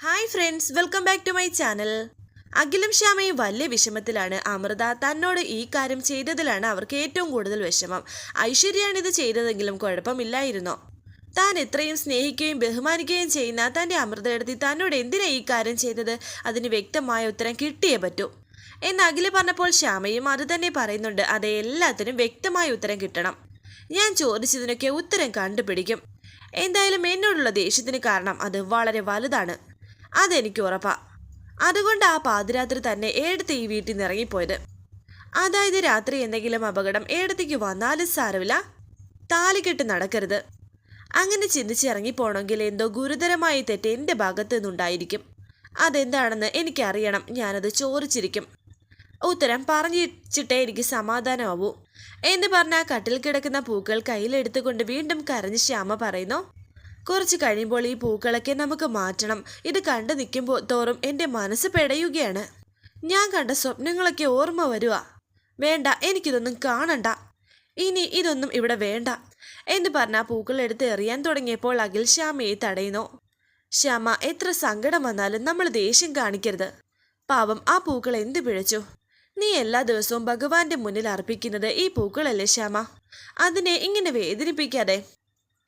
Hi friends welcome back to my channel അഖിലും ശ്യാമയും വലിയ വിഷമത്തിലാണ്. അമൃത തന്നോട് ഈ കാര്യം ചെയ്തതിലാണ് അവർക്ക് ഏറ്റവും കൂടുതൽ വിഷമം. ഐശ്വര്യയാണ് ഇത് ചെയ്തതെങ്കിലും കുഴപ്പമില്ലായിരുന്നോ. താൻ ഇത്രയും സ്നേഹിക്കുകയും ബഹുമാനിക്കുകയും ചെയ്യുന്ന തന്റെ അമൃതയെടുത്തി തന്നോട് എന്തിനാ ഈ കാര്യം ചെയ്തത്? അതിന് വ്യക്തമായ ഉത്തരം കിട്ടിയേ പറ്റൂ. എന്ന് അഖിൽ പറഞ്ഞപ്പോൾ ശ്യാമയും അത് തന്നെ പറയുന്നുണ്ട്. അത് എല്ലാത്തിനും വ്യക്തമായ ഉത്തരം കിട്ടണം. ഞാൻ ചോദിച്ചതിനൊക്കെ ഉത്തരം കണ്ടുപിടിക്കും. എന്തായാലും എന്നോടുള്ള ദേഷ്യത്തിന് കാരണം അത് വളരെ വലുതാണ്. അതെനിക്ക് ഉറപ്പാ. അതുകൊണ്ട് ആ പാതിരാത്രി തന്നെ ഏടത്ത് ഈ വീട്ടിൽ നിന്ന് ഇറങ്ങിപ്പോയത്. അതായത് രാത്രി എന്തെങ്കിലും അപകടം ഏടത്തേക്ക് വന്നാലും സാരമില്ല. താലികെട്ട് നടക്കരുത്. അങ്ങനെ ചിന്തിച്ച് ഇറങ്ങിപ്പോണെങ്കിൽ എന്തോ ഗുരുതരമായ തെറ്റ് എന്റെ ഭാഗത്തു നിന്നുണ്ടായിരിക്കും. അതെന്താണെന്ന് എനിക്കറിയണം. ഞാനത് ചോദിച്ചിരിക്കും. ഉത്തരം പറഞ്ഞിട്ടേ എനിക്ക് സമാധാനമാവൂ. എന്ന് പറഞ്ഞ കട്ടിൽ കിടക്കുന്ന പൂക്കൾ കയ്യിലെടുത്തുകൊണ്ട് വീണ്ടും കരഞ്ഞ് ശ്യാമ പറയുന്നു കുറച്ച് കഴിയുമ്പോൾ ഈ പൂക്കളൊക്കെ നമുക്ക് മാറ്റണം. ഇത് കണ്ടു നിൽക്കുമ്പോൾ തോറും എന്റെ മനസ്സ് പെടയുകയാണ്. ഞാൻ കണ്ട സ്വപ്നങ്ങളൊക്കെ ഓർമ്മ വരുക വേണ്ട എനിക്കിതൊന്നും കാണണ്ട. ഇനി ഇതൊന്നും ഇവിടെ വേണ്ട. എന്ന് പറഞ്ഞ പൂക്കളെടുത്ത് എറിയാൻ തുടങ്ങിയപ്പോൾ അഖിൽ ശ്യാമയെ തടയുന്നു. ശ്യാമ എത്ര സങ്കടം വന്നാലും നമ്മൾ ദേഷ്യം കാണിക്കരുത്. പാവം ആ പൂക്കൾ എന്ത് പിഴച്ചു? നീ എല്ലാ ദിവസവും ഭഗവാന്റെ മുന്നിൽ അർപ്പിക്കുന്നത് ഈ പൂക്കളല്ലേ ശ്യാമ? അതിനെ ഇങ്ങനെ വേദനിപ്പിക്കാതെ.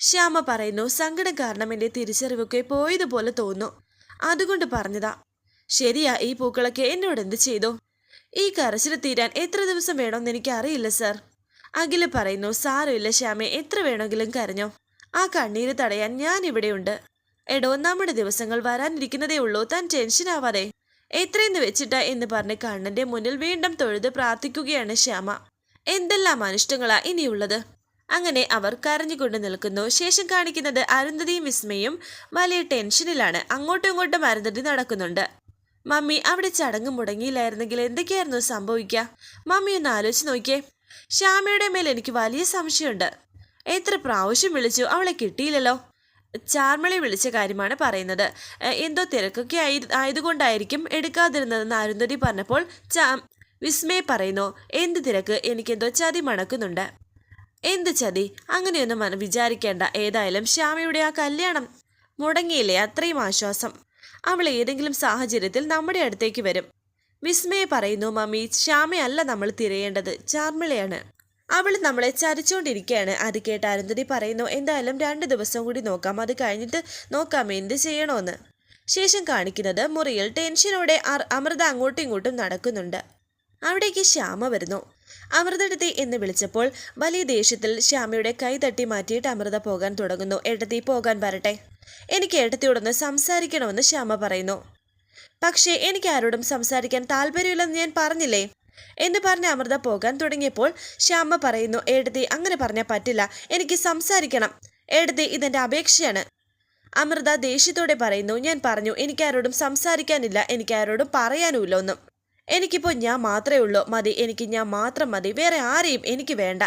ശ്യാമ പറയുന്നു സങ്കടം കാരണം എന്റെ തിരിച്ചറിവൊക്കെ പോയതുപോലെ തോന്നുന്നു. അതുകൊണ്ട് പറഞ്ഞതാ ശരിയാ ഈ പൂക്കളൊക്കെ എന്നോട് എന്ത് ചെയ്തു? ഈ കരച്ചിൽ തീരാൻ എത്ര ദിവസം വേണമെന്ന് എനിക്ക് അറിയില്ല സർ. അഖിൽ പറയുന്നു സാരമില്ല ശ്യാമെ എത്ര വേണമെങ്കിലും കരഞ്ഞോ. ആ കണ്ണീര് തടയാൻ ഞാൻ ഇവിടെയുണ്ട്. എടോ നമ്മുടെ ദിവസങ്ങൾ വരാനിരിക്കുന്നതേ ഉള്ളൂ താൻ ടെൻഷൻ ആവാതെ. എത്രയെന്ന് വെച്ചിട്ടാ എന്ന് പറഞ്ഞ് കണ്ണന്റെ മുന്നിൽ വീണ്ടും തൊഴുത് പ്രാർത്ഥിക്കുകയാണ് ശ്യാമ. എന്തെല്ലാം അനിഷ്ടങ്ങളാ ഇനിയുള്ളത്? അങ്ങനെ അവർ കരഞ്ഞുകൊണ്ട് നിൽക്കുന്നു. ശേഷം കാണിക്കുന്നത് അരുന്ധതിയും വിസ്മയും വലിയ ടെൻഷനിലാണ്. അങ്ങോട്ടും ഇങ്ങോട്ടും അരുന്ധതി നടക്കുന്നുണ്ട്. മമ്മി അവിടെ ചടങ്ങ് മുടങ്ങിയില്ലായിരുന്നെങ്കിൽ എന്തൊക്കെയായിരുന്നു സംഭവിക്കുക? മമ്മി ഒന്ന് ആലോചിച്ച് നോക്കിയേ. ശ്യാമയുടെ മേൽ എനിക്ക് വലിയ സംശയമുണ്ട്. എത്ര പ്രാവശ്യം വിളിച്ചു? അവളെ കിട്ടിയില്ലല്ലോ. ചാർമളെ വിളിച്ച കാര്യമാണ് പറയുന്നത്. എന്തോ തിരക്കൊക്കെ ആയി ആയതുകൊണ്ടായിരിക്കും എടുക്കാതിരുന്നതെന്ന് അരുന്ധതി പറഞ്ഞപ്പോൾ ചാ വിസ്മയെ പറയുന്നു. എന്ത് തിരക്ക്? എനിക്കെന്തോ ചതി മണക്കുന്നുണ്ട്. എന്ത് ചതി? അങ്ങനെയൊന്നും മന വിചാരിക്കേണ്ട. ഏതായാലും ശ്യാമയുടെ ആ കല്യാണം മുടങ്ങിയില്ലേ? അത്രയും ആശ്വാസം. അവൾ ഏതെങ്കിലും സാഹചര്യത്തിൽ നമ്മുടെ അടുത്തേക്ക് വരും. വിസ്മയെ പറയുന്നു മമ്മി ശ്യാമയല്ല നമ്മൾ തിരയേണ്ടത്. ചാർമിളയാണ്. അവൾ നമ്മളെ ചരിച്ചുകൊണ്ടിരിക്കുകയാണ് അത് കേട്ട് അരുന്ധതി പറയുന്നു എന്തായാലും രണ്ട് ദിവസം കൂടി നോക്കാം. അത് കഴിഞ്ഞിട്ട് നോക്കാം എന്ത് ചെയ്യണമെന്ന് ശേഷം കാണിക്കുന്നത് മുറിയിൽ ടെൻഷനോടെ അമൃത അങ്ങോട്ടും ഇങ്ങോട്ടും നടക്കുന്നുണ്ട്. അവിടേക്ക് ശ്യാമ വരുന്നു. അമൃതടുത്തി എന്ന് വിളിച്ചപ്പോൾ വലിയ ദേഷ്യത്തിൽ ശ്യാമയുടെ കൈ തട്ടി മാറ്റിയിട്ട് അമൃത പോകാൻ തുടങ്ങുന്നു. എടത്തി പോകാൻ വരട്ടെ. എനിക്ക് ഏട്ടത്തിയോടൊന്ന് സംസാരിക്കണമെന്ന് ശ്യാമ പറയുന്നു. പക്ഷേ എനിക്ക് ആരോടും സംസാരിക്കാൻ താല്പര്യമില്ലെന്ന് ഞാൻ പറഞ്ഞില്ലേ? എന്ന് പറഞ്ഞ് അമൃത പോകാൻ തുടങ്ങിയപ്പോൾ ശ്യാമ പറയുന്നു ഏടത്തി അങ്ങനെ പറഞ്ഞാൽ പറ്റില്ല. എനിക്ക് സംസാരിക്കണം. ഏടത്തി ഇതെന്റെ അപേക്ഷയാണ്. അമൃത ദേഷ്യത്തോടെ പറയുന്നു ഞാൻ പറഞ്ഞു എനിക്കാരോടും സംസാരിക്കാനില്ല. എനിക്കാരോടും പറയാനുമില്ല ഒന്നും. എനിക്കിപ്പോൾ ഞാൻ മാത്രമേ ഉള്ളൂ. മതി. എനിക്ക് ഞാൻ മാത്രം മതി. വേറെ ആരെയും എനിക്ക് വേണ്ട.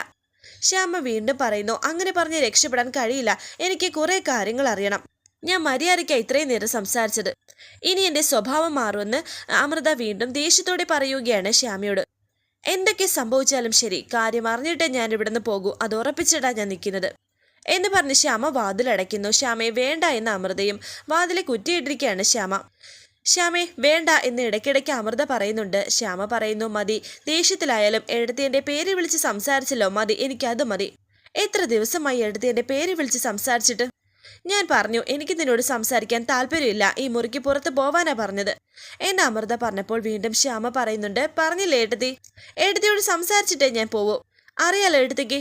ശ്യാമ വീണ്ടും പറയുന്നു അങ്ങനെ പറഞ്ഞ് രക്ഷപ്പെടാൻ കഴിയില്ല. എനിക്ക് കുറേ കാര്യങ്ങൾ അറിയണം. ഞാൻ മര്യാദയ്ക്ക് ഇത്രയും നേരം സംസാരിച്ചത്. ഇനി എന്റെ സ്വഭാവം മാറുമെന്ന് അമൃത വീണ്ടും ദേഷ്യത്തോടെ പറയുകയാണ് ശ്യാമയോട്. എന്തൊക്കെ സംഭവിച്ചാലും ശരി. കാര്യം അറിഞ്ഞിട്ടേ ഞാൻ ഇവിടുന്ന് പോകൂ. അത് ഉറപ്പിച്ചിട്ടാ ഞാൻ നിൽക്കുന്നത്. എന്ന് പറഞ്ഞ് ശ്യാമ വാതിലടയ്ക്കുന്നു. ശ്യാമയെ വേണ്ട എന്ന അമൃതയും വാതിലെ കുറ്റിയിട്ടിരിക്കുകയാണ് ശ്യാമ. ശ്യാമേ വേണ്ട എന്ന് ഇടയ്ക്കിടയ്ക്ക് അമൃത പറയുന്നുണ്ട്. ശ്യാമ പറയുന്നു മതി ദേഷ്യത്തിലായാലും എഴുത്തിന്റെ പേര് വിളിച്ച് സംസാരിച്ചല്ലോ മതി എനിക്കത് മതി. എത്ര ദിവസമായി എഴുത്തിന്റെ പേര് വിളിച്ച് സംസാരിച്ചിട്ട്? ഞാൻ പറഞ്ഞു എനിക്ക് നിന്നോട് സംസാരിക്കാൻ താല്പര്യമില്ല ഈ മുറിക്ക് പുറത്ത് പോവാനാ പറഞ്ഞത്. എന്നെ അമൃത പറഞ്ഞപ്പോൾ വീണ്ടും ശ്യാമ പറയുന്നുണ്ട് പറഞ്ഞില്ലേ എഴുതി? എഴുതിയോട് സംസാരിച്ചിട്ടേ ഞാൻ പോവൂ. അറിയാലോ ഏട്ടത്തിക്ക്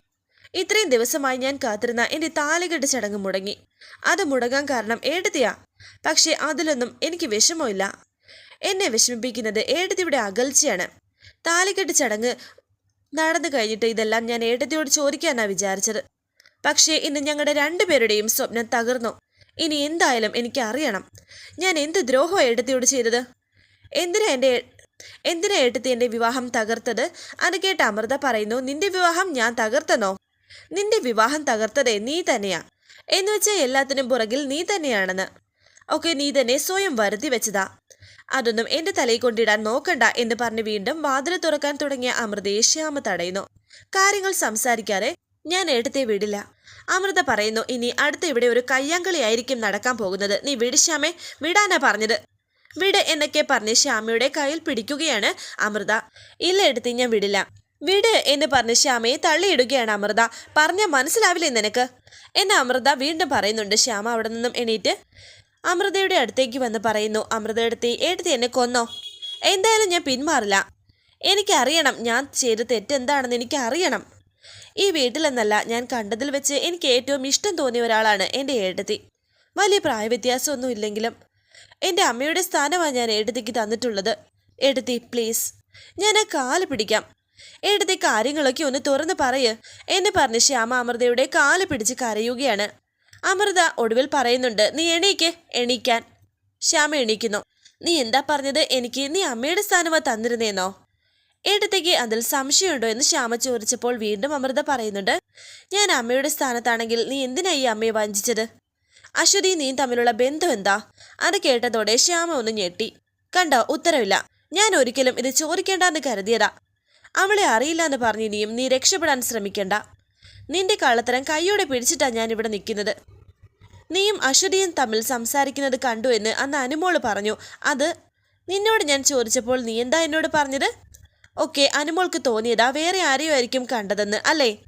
ഇത്രയും ദിവസമായി ഞാൻ കാത്തിരുന്ന എന്റെ താലികെട്ട് ചടങ്ങ് മുടങ്ങി. അത് മുടങ്ങാൻ കാരണം ഏട്ടത്തിയാ പക്ഷേ അതിലൊന്നും എനിക്ക് വിഷമമില്ല. എന്നെ വിഷമിപ്പിക്കുന്നത് ഏടതിയുടെ അകൽച്ചയാണ്. താലിക്കെട്ട് ചടങ്ങ് നടന്നു കഴിഞ്ഞിട്ട് ഇതെല്ലാം ഞാൻ ഏട്ടത്തിയോട് ചോദിക്കാനാണ് വിചാരിച്ചത്. പക്ഷേ ഇന്ന് ഞങ്ങളുടെ രണ്ടുപേരുടെയും സ്വപ്നം തകർന്നു. ഇനി എന്തായാലും എനിക്ക് അറിയണം ഞാൻ എന്ത് ദ്രോഹം ഏട്ടത്തിയോട് ചെയ്തത്? എന്തിനാ എന്റെ എന്തിനാ ഏട്ടത്തി എന്റെ വിവാഹം തകർത്തത്? അത് കേട്ട് അമൃത പറയുന്നു നിന്റെ വിവാഹം ഞാൻ തകർത്തെന്നോ നിന്റെ വിവാഹം തകർത്തതേ നീ തന്നെയാ. എന്നുവെച്ചാൽ എല്ലാത്തിനും പുറകിൽ നീ തന്നെയാണെന്ന്. ഒക്കെ നീ തന്നെ സ്വയം വരുത്തി വെച്ചതാ. അതൊന്നും എന്റെ തലയിൽ കൊണ്ടിടാൻ നോക്കണ്ട എന്ന് പറഞ്ഞ് വീണ്ടും വാതിൽ തുറക്കാൻ തുടങ്ങിയ അമൃതയെ ശ്യാമ തടയുന്നു. കാര്യങ്ങൾ സംസാരിക്കാതെ ഞാൻ എടുത്തേ വിടില്ല. അമൃത പറയുന്നു ഇനി അടുത്ത ഇവിടെ ഒരു കയ്യാങ്കളിയായിരിക്കും നടക്കാൻ പോകുന്നത്. നീ വിട് ശ്യാമേ വിടാനാ പറഞ്ഞത്. വിട് എന്നൊക്കെ പറഞ്ഞ് ശ്യാമയുടെ കയ്യിൽ പിടിക്കുകയാണ് അമൃത. ഇല്ല എടുത്ത് ഞാൻ വിടില്ല. വിട് എന്ന് പറഞ്ഞ് ശ്യാമയെ തള്ളിയിടുകയാണ് അമൃത. പറഞ്ഞ മനസ്സിലാവില്ലേ നിനക്ക്? എന്ന് അമൃത വീണ്ടും പറയുന്നുണ്ട്. ശ്യാമ അവിടെ നിന്നും എണീറ്റ് അമൃതയുടെ അടുത്തേക്ക് വന്ന് പറയുന്നു അമൃത എടുത്തി എടുത്തി എന്നെ കൊന്നോ? എന്തായാലും ഞാൻ പിന്മാറില്ല. എനിക്കറിയണം ഞാൻ ചെയ്ത തെറ്റെന്താണെന്ന് എനിക്കറിയണം. ഈ വീട്ടിലെന്നല്ല ഞാൻ കണ്ടതിൽ വെച്ച് എനിക്ക് ഏറ്റവും ഇഷ്ടം തോന്നിയ ഒരാളാണ് എന്റെ ഏട്ടത്തി. വലിയ പ്രായവ്യത്യാസമൊന്നും ഇല്ലെങ്കിലും എന്റെ അമ്മയുടെ സ്ഥാനമാണ് ഞാൻ ഏട്ടത്തിക്ക് തന്നിട്ടുള്ളത്. ഏട്ടത്തി പ്ലീസ് ഞാൻ ആ കാൽ പിടിക്കാം. ഏട്ടത്തി കാര്യങ്ങളൊക്കെ ഒന്ന് തുറന്ന് പറയ്. എന്നെ പറഞ്ഞ് ശ്യാമ അമൃതയുടെ കാൽ പിടിച്ച് കരയുകയാണ്. അമൃത ഒടുവിൽ പറയുന്നുണ്ട് നീ എണീക്ക് എണീക്കാൻ. ശ്യാമ എണീക്കുന്നു. നീ എന്താ പറഞ്ഞത്? എനിക്ക് നീ അമ്മയുടെ സ്ഥാനമാ തന്നിരുന്നേന്നോ? ഏട്ടത്തേക്ക് അതിൽ സംശയമുണ്ടോ എന്ന് ശ്യാമ ചോദിച്ചപ്പോൾ വീണ്ടും അമൃത പറയുന്നുണ്ട് ഞാൻ അമ്മയുടെ സ്ഥാനത്താണെങ്കിൽ നീ എന്തിനാ ഈ അമ്മയെ വഞ്ചിച്ചത്? അശ്വതി നീ തമ്മിലുള്ള ബന്ധം എന്താ? അത് കേട്ടതോടെ ശ്യാമ ഒന്ന് ഞെട്ടി. കണ്ടോ ഉത്തരവില്ല. ഞാൻ ഒരിക്കലും ഇത് ചോദിക്കേണ്ടെന്ന് കരുതിയതാ. അവളെ അറിയില്ല എന്ന് പറഞ്ഞ് ഇനിയും നീ രക്ഷപ്പെടാൻ ശ്രമിക്കണ്ട. നിന്റെ കള്ളത്തരം കൈയോടെ പിടിച്ചിട്ടാ ഞാൻ ഇവിടെ നിൽക്കുന്നത്. നീയും അശ്വതിയും തമ്മിൽ സംസാരിക്കുന്നത് കണ്ടു എന്ന് അന്ന് അനുമോൾ പറഞ്ഞു. അത് നിന്നോട് ഞാൻ ചോദിച്ചപ്പോൾ നീ എന്താ എന്നോട് പറഞ്ഞത്? ഓക്കെ അനുമോൾക്ക് തോന്നിയതാ വേറെ ആരെയോ ആയിരിക്കും കണ്ടതെന്ന് അല്ലേ?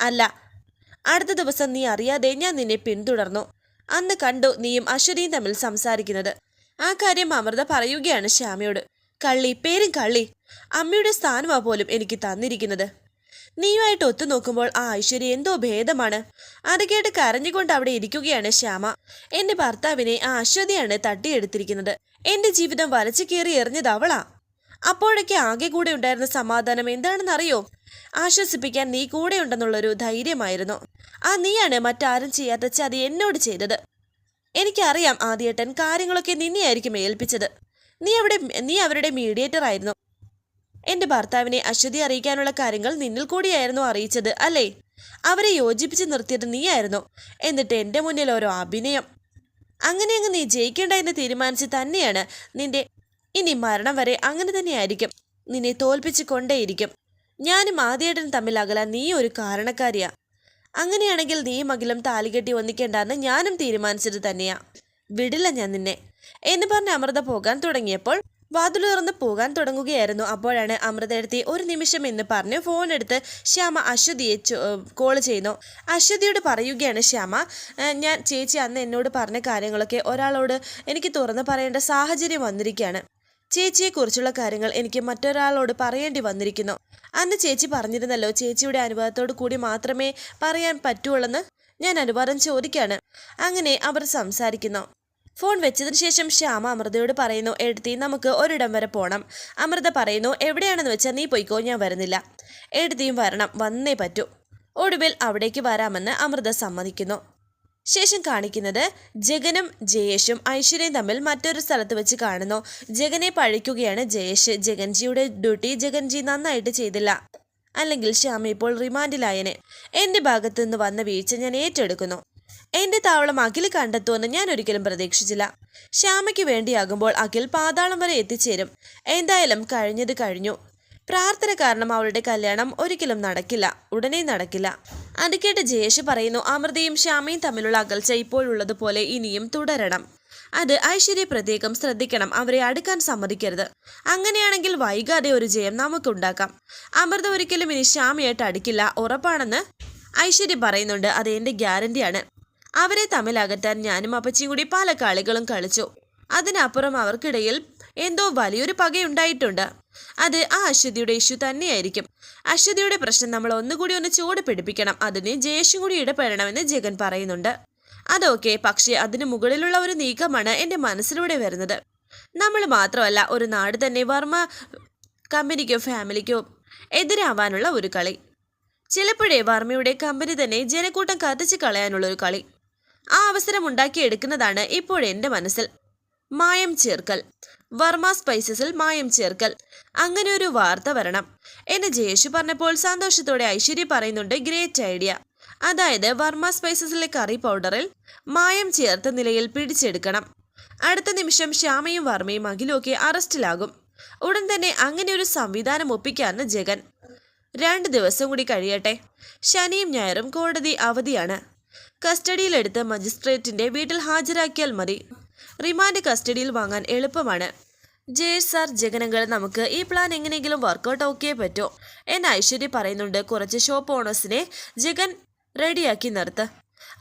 അല്ല. അടുത്ത ദിവസം നീ അറിയാതെ ഞാൻ നിന്നെ പിന്തുടർന്നു. അന്ന് കണ്ടു നീയും അശ്വതിയും തമ്മിൽ സംസാരിക്കുന്നത്. ആ കാര്യം അമൃത പറയുകയാണ് ശ്യാമയോട്. കള്ളി പേരും കള്ളി. അമ്മയുടെ സ്ഥാനമാ പോലും എനിക്ക് തന്നിരിക്കുന്നത്. നീയുമായിട്ട് ഒത്തുനോക്കുമ്പോൾ ആ ഐശ്വര്യ എന്തോ ഭേദമാണ്. അത് കേട്ട് കരഞ്ഞുകൊണ്ട് അവിടെ ഇരിക്കുകയാണ് ശ്യാമ. എന്റെ ഭർത്താവിനെ ആ അശ്വതിയാണ് തട്ടിയെടുത്തിരിക്കുന്നത്. എന്റെ ജീവിതം വലച്ചു കീറി എറിഞ്ഞത് അവളാ. അപ്പോഴൊക്കെ ആകെ കൂടെ ഉണ്ടായിരുന്ന സമാധാനം എന്താണെന്നറിയോ? ആശ്വസിപ്പിക്കാൻ നീ കൂടെ ഉണ്ടെന്നുള്ളൊരു ധൈര്യമായിരുന്നു. ആ നീയാണ് മറ്റാരും ചെയ്യാത്ത ചതി എന്നോട് ചെയ്തത്. എനിക്കറിയാം ആദ്യേട്ടൻ കാര്യങ്ങളൊക്കെ നിന്നെയായിരിക്കും ഏൽപ്പിച്ചത്. നീ അവിടെ നീ അവരുടെ മീഡിയേറ്റർ ആയിരുന്നു. എന്റെ ഭർത്താവിനെ അശ്വതി അറിയിക്കാനുള്ള കാര്യങ്ങൾ നിന്നിൽ കൂടിയായിരുന്നു അറിയിച്ചത് അല്ലേ? അവരെ യോജിപ്പിച്ച് നിർത്തിയത് നീയായിരുന്നു എന്നിട്ട് എന്റെ മുന്നിൽ ഓരോ അഭിനയം. അങ്ങനെ അങ്ങ് നീ ജയിക്കേണ്ട എന്ന് തീരുമാനിച്ച് തന്നെയാണ് നിന്റെ ഇനി മരണം വരെ അങ്ങനെ തന്നെയായിരിക്കും. നിന്നെ തോൽപ്പിച്ച് കൊണ്ടേയിരിക്കും. ഞാനും ആദ്യേട്ടനും തമ്മിൽ അകലാൻ നീ ഒരു കാരണക്കാരിയാ. അങ്ങനെയാണെങ്കിൽ നീ മകിലും താലികെട്ടി ഒന്നിക്കേണ്ടെന്ന് ഞാനും തീരുമാനിച്ചത് തന്നെയാ. വിടില്ല ഞാൻ നിന്നെ. എന്ന് പറഞ്ഞ് അമൃത പോകാൻ തുടങ്ങിയപ്പോൾ വാതിൽ തുറന്ന് പോകാൻ തുടങ്ങുകയായിരുന്നു. അപ്പോഴാണ് അമൃത എടുത്തി ഒരു നിമിഷം എന്ന് പറഞ്ഞ് ഫോൺ എടുത്ത് ശ്യാമ അശ്വതിയെ കോൾ ചെയ്യുന്നു. അശ്വതിയോട് പറയുകയാണ് ശ്യാമ ഞാൻ ചേച്ചി അന്ന് എന്നോട് പറഞ്ഞ കാര്യങ്ങളൊക്കെ ഒരാളോട് എനിക്ക് തുറന്ന് പറയേണ്ട സാഹചര്യം വന്നിരിക്കുകയാണ്. ചേച്ചിയെക്കുറിച്ചുള്ള കാര്യങ്ങൾ എനിക്ക് മറ്റൊരാളോട് പറയേണ്ടി വന്നിരിക്കുന്നു. അന്ന് ചേച്ചി പറഞ്ഞിരുന്നല്ലോ ചേച്ചിയുടെ അനുഭവത്തോട് കൂടി മാത്രമേ പറയാൻ പറ്റുള്ളെന്ന് ഞാൻ അനുവാദം ചോദിക്കുകയാണ്. അങ്ങനെ അവർ സംസാരിക്കുന്നു. ഫോൺ വെച്ചതിന് ശേഷം ശ്യാമ അമൃതയോട് പറയുന്നു എഴുത്തി നമുക്ക് ഒരിടം വരെ പോകണം അമൃത പറയുന്നു എവിടെയാണെന്ന് വെച്ചാൽ നീ പോയിക്കോ ഞാൻ വരുന്നില്ല. എഴുതിയും വരണം വന്നേ പറ്റൂ. ഒടുവിൽ അവിടേക്ക് വരാമെന്ന് അമൃത സമ്മതിക്കുന്നു. ശേഷം കാണിക്കുന്നത് ജഗനും ജയേഷും ഐശ്വര്യയും തമ്മിൽ മറ്റൊരു സ്ഥലത്ത് വെച്ച് കാണുന്നു. ജഗനെ പഴിക്കുകയാണ് ജയേഷ്. ജഗൻജിയുടെ ഡ്യൂട്ടി ജഗൻജി നന്നായിട്ട് ചെയ്തില്ല. അല്ലെങ്കിൽ ശ്യാമ ഇപ്പോൾ റിമാൻഡിലായനെ. എന്റെ ഭാഗത്തു നിന്ന് വന്ന വീഴ്ച ഞാൻ ഏറ്റെടുക്കുന്നു. എന്റെ താവളം അഖിൽ കണ്ടെത്തുമെന്ന് ഞാൻ ഒരിക്കലും പ്രതീക്ഷിച്ചില്ല. ശ്യാമയ്ക്ക് വേണ്ടിയാകുമ്പോൾ അഖിൽ പാതാളം വരെ എത്തിച്ചേരും. എന്തായാലും കഴിഞ്ഞത് കഴിഞ്ഞു. പ്രാർത്ഥന കാരണം അവളുടെ കല്യാണം ഒരിക്കലും നടക്കില്ല. ഉടനെ നടക്കില്ല. അത് കേട്ട് ജയേഷ് പറയുന്നു അമൃതയും ശ്യാമയും തമ്മിലുള്ള അകൽച്ച ഇപ്പോഴുള്ളതുപോലെ ഇനിയും തുടരണം. അത് ഐശ്വര്യ പ്രത്യേകം ശ്രദ്ധിക്കണം അവരെ അടുക്കാൻ സമ്മതിക്കരുത്. അങ്ങനെയാണെങ്കിൽ വൈകാതെ ഒരു ജയം നമുക്കുണ്ടാക്കാം. അമൃത ഒരിക്കലും ഇനി ശ്യാമയായിട്ട് അടുക്കില്ല ഉറപ്പാണെന്ന് ഐശ്വര്യ പറയുന്നുണ്ട്. അത് എന്റെ ഗ്യാരണ്ടിയാണ്. അവരെ തമ്മിൽ അകറ്റാൻ ഞാനും അപ്പച്ചിയും കൂടി പല കളികളും കളിച്ചു. അതിനപ്പുറം അവർക്കിടയിൽ എന്തോ വലിയൊരു പകയുണ്ടായിട്ടുണ്ട്. അത് ആ അശ്വതിയുടെ ഇഷ്യൂ തന്നെയായിരിക്കും. അശ്വതിയുടെ പ്രശ്നം നമ്മൾ ഒന്നുകൂടി ഒന്ന് ചൂട് പിടിപ്പിക്കണം. അതിന് ജയേഷും കൂടി ഇടപെടണമെന്ന് ജഗൻ പറയുന്നുണ്ട്. അതൊക്കെ പക്ഷേ അതിന് മുകളിലുള്ള ഒരു നീക്കമാണ് എന്റെ മനസ്സിലൂടെ വരുന്നത്. നമ്മൾ മാത്രമല്ല ഒരു നാട് തന്നെ വർമ്മ കമ്പനിക്കോ ഫാമിലിക്കോ എതിരാവാനുള്ള ഒരു കളി. ചിലപ്പോഴേ വർമ്മയുടെ കമ്പനി തന്നെ ജനക്കൂട്ടം കത്തിച്ച് കളയാനുള്ള ഒരു കളി. ആ അവസരം ഉണ്ടാക്കിയെടുക്കുന്നതാണ് ഇപ്പോഴെന്റെ മനസ്സിൽ. മായം ചേർക്കൽ. വർമ്മ സ്പൈസസിൽ മായം ചേർക്കൽ. അങ്ങനെ ഒരു വാർത്ത വരണം. എന്നെ ജയേഷ് പറഞ്ഞപ്പോൾ സന്തോഷത്തോടെ ഐശ്വര്യ പറയുന്നുണ്ട് ഗ്രേറ്റ് ഐഡിയ അതായത് വർമ്മ സ്പൈസസിലെ കറി പൗഡറിൽ മായം ചേർത്ത നിലയിൽ പിടിച്ചെടുക്കണം. അടുത്ത നിമിഷം ശ്യാമയും വർമ്മയും അഖിലുമൊക്കെ അറസ്റ്റിലാകും. ഉടൻ തന്നെ അങ്ങനെ ഒരു സംവിധാനം ഒപ്പിക്കാന്ന് ജഗൻ. രണ്ട് ദിവസം കൂടി കഴിയട്ടെ. ശനിയും ഞായറും കോടതി അവധിയാണ്. കസ്റ്റഡിയിലെടുത്ത് മജിസ്ട്രേറ്റിന്റെ വീട്ടിൽ ഹാജരാക്കിയാൽ മതി. റിമാൻഡ് കസ്റ്റഡിയിൽ വാങ്ങാൻ എളുപ്പമാണ്. ജയേഷ് സാർ ജഗനങ്ങൾ നമുക്ക് ഈ പ്ലാൻ എങ്ങനെയെങ്കിലും വർക്കൗട്ട് ഓക്കേ പറ്റോ. എന്ന് ഐശ്വര്യ പറയുന്നുണ്ട്. കുറച്ച് ഷോപ്പ് ഓണേഴ്സിനെ ജഗൻ റെഡിയാക്കി നിർത്ത്.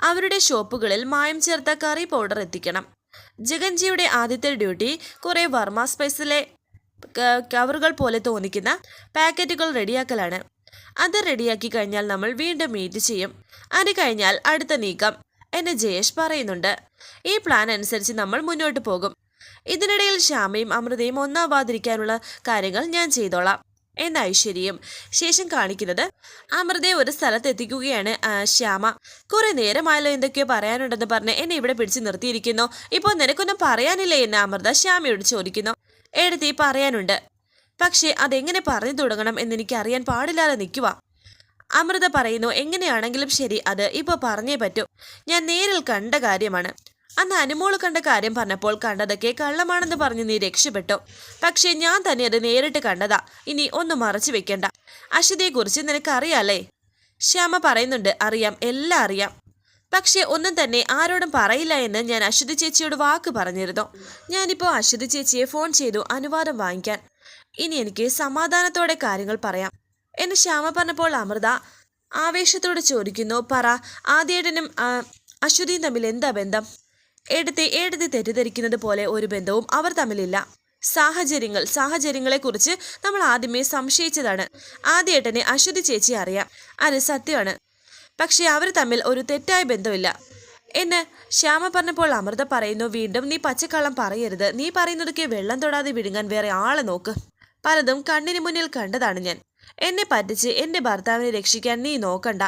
അവരുടെ ഷോപ്പുകളിൽ മായം ചേർത്ത കറി പൗഡർ എത്തിക്കണം. ജഗൻജിയുടെ ആദ്യത്തെ ഡ്യൂട്ടി കുറേ വർമ്മ സ്പൈസിലെ കവറുകൾ പോലെ തോന്നിക്കുന്ന പാക്കറ്റുകൾ റെഡിയാക്കലാണ്. അത് റെഡിയാക്കി കഴിഞ്ഞാൽ നമ്മൾ വീണ്ടും മീറ്റ് ചെയ്യും. അത് കഴിഞ്ഞാൽ അടുത്ത നീക്കം. എന്ന് ജയേഷ് പറയുന്നുണ്ട്. ഈ പ്ലാൻ അനുസരിച്ച് നമ്മൾ മുന്നോട്ട് പോകും. ഇതിനിടയിൽ ശ്യാമയും അമൃതയും ഒന്നാവാതിരിക്കാനുള്ള കാര്യങ്ങൾ ഞാൻ ചെയ്തോളാം. എന്ന ഐശ്വര്യം ശേഷം കാണിക്കുന്നത് അമൃതയെ ഒരു സ്ഥലത്ത് എത്തിക്കുകയാണ് ശ്യാമ. കുറെ നേരമായല്ലോ എന്തൊക്കെയോ പറയാനുണ്ടെന്ന് പറഞ്ഞ് എന്നെ ഇവിടെ പിടിച്ചു നിർത്തിയിരിക്കുന്നു. ഇപ്പോൾ നിനക്കൊന്നും പറയാനില്ലേ എന്ന് അമൃത ശ്യാമയോട് ചോദിക്കുന്നു. എഴുതി പറയാനുണ്ട്. പക്ഷേ അതെങ്ങനെ പറഞ്ഞു തുടങ്ങണം എന്ന് എനിക്ക് അറിയാൻ പാടില്ലാതെ നിൽക്കുക അമൃത പറയുന്നു എങ്ങനെയാണെങ്കിലും ശരി അത് ഇപ്പൊ പറഞ്ഞേ പറ്റൂ. ഞാൻ നേരിൽ കണ്ട കാര്യമാണ്. അന്ന് അനുമോൾ കണ്ട കാര്യം പറഞ്ഞപ്പോൾ കണ്ടതൊക്കെ കള്ളമാണെന്ന് പറഞ്ഞ് നീ രക്ഷപ്പെട്ടു. പക്ഷേ ഞാൻ തന്നെ അത് നേരിട്ട് കണ്ടതാ. ഇനി ഒന്നും മറച്ചു വെക്കണ്ട. അശ്വതിയെക്കുറിച്ച് നിനക്കറിയാലേ ശ്യാമ പറയുന്നുണ്ട് അറിയാം എല്ലാം അറിയാം. പക്ഷേ ഒന്നും തന്നെ ആരോടും പറയില്ല എന്ന് ഞാൻ അശ്വതി ചേച്ചിയോട് വാക്ക് പറഞ്ഞിരുന്നു. ഞാനിപ്പോൾ അശ്വതി ചേച്ചിയെ ഫോൺ ചെയ്തു അനുവാദം വാങ്ങിക്കാൻ. ഇനി എനിക്ക് സമാധാനത്തോടെ കാര്യങ്ങൾ പറയാം. എന്ന് ശ്യാമ പറഞ്ഞപ്പോൾ അമൃത ആവേശത്തോടെ ചോദിക്കുന്നു പറ ആദ്യേടനും അശ്വതിയും തമ്മിൽ എന്താ ബന്ധം? എടുത്ത് എടുത്ത് തെറ്റിദ്ധരിക്കുന്നത് പോലെ ഒരു ബന്ധവും അവർ തമ്മിലില്ല. സാഹചര്യങ്ങൾ സാഹചര്യങ്ങളെക്കുറിച്ച് നമ്മൾ ആദ്യമേ സംശയിച്ചതാണ്. ആദ്യേട്ടനെ അശ്വതി ചേച്ചി അറിയാം. അത് സത്യമാണ്. പക്ഷേ അവർ തമ്മിൽ ഒരു തെറ്റായ ബന്ധമില്ല എന്ന് ശ്യാമ പറഞ്ഞപ്പോൾ അമൃത പറയുന്നു വീണ്ടും നീ പച്ചക്കള്ളം പറയരുത്. നീ പറയുന്നതൊക്കെ വെള്ളം തൊടാതെ വിഴുങ്ങാൻ വേറെ ആളെ നോക്ക്. പലതും കണ്ണിന് മുന്നിൽ കണ്ടതാണ് ഞാൻ. എന്നെ പറ്റിച്ച് എന്റെ ഭർത്താവിനെ രക്ഷിക്കാൻ നീ നോക്കണ്ട.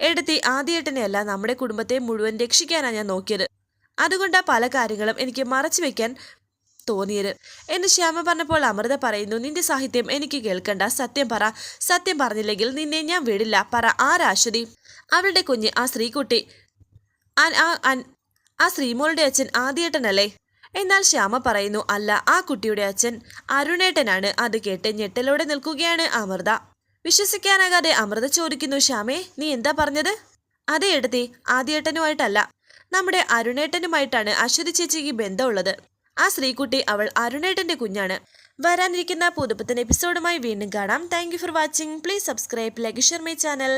എടുത്തി ആദ്യേട്ടനെയല്ല നമ്മുടെ കുടുംബത്തെ മുഴുവൻ രക്ഷിക്കാനാണ് ഞാൻ നോക്കിയത്. അതുകൊണ്ടാ പല കാര്യങ്ങളും എനിക്ക് മറച്ചു വെക്കാൻ തോന്നിയത്. എന്ന് ശ്യാമ പറഞ്ഞപ്പോൾ അമൃത പറയുന്നു നിന്റെ സാഹിത്യം എനിക്ക് കേൾക്കണ്ട. സത്യം പറ. സത്യം പറഞ്ഞില്ലെങ്കിൽ നിന്നെ ഞാൻ വിടില്ല. പറ ആരാശ്വതി അവളുടെ കുഞ്ഞ് ആ സ്ത്രീകുട്ടി ആ- ശ്രീമോളുടെ അച്ഛൻ ആദ്യേട്ടനല്ലേ? എന്നാൽ ശ്യാമ പറയുന്നു അല്ല ആ കുട്ടിയുടെ അച്ഛൻ അരുണേട്ടനാണ്. അത് കേട്ട് ഞെട്ടലോടെ നിൽക്കുകയാണ് അമൃത. വിശ്വസിക്കാനാകാതെ അമൃത ചോദിക്കുന്നു ശ്യാമേ നീ എന്താ പറഞ്ഞത്? അതേ എടുത്തി. ആദ്യേട്ടനുമായിട്ടല്ല. നമ്മുടെ അരുണേട്ടനുമായിട്ടാണ് അശ്വതി ചേച്ചിക്ക് ബന്ധമുള്ളത്. ആ സ്ത്രീകുട്ടി അവൾ അരുണേട്ടന്റെ കുഞ്ഞാണ്. വരാനിരിക്കുന്ന പുതുപ്പത്തിന് എപ്പിസോഡുമായി വീണ്ടും കാണാം. Thank for watching. Please subscribe like share my channel.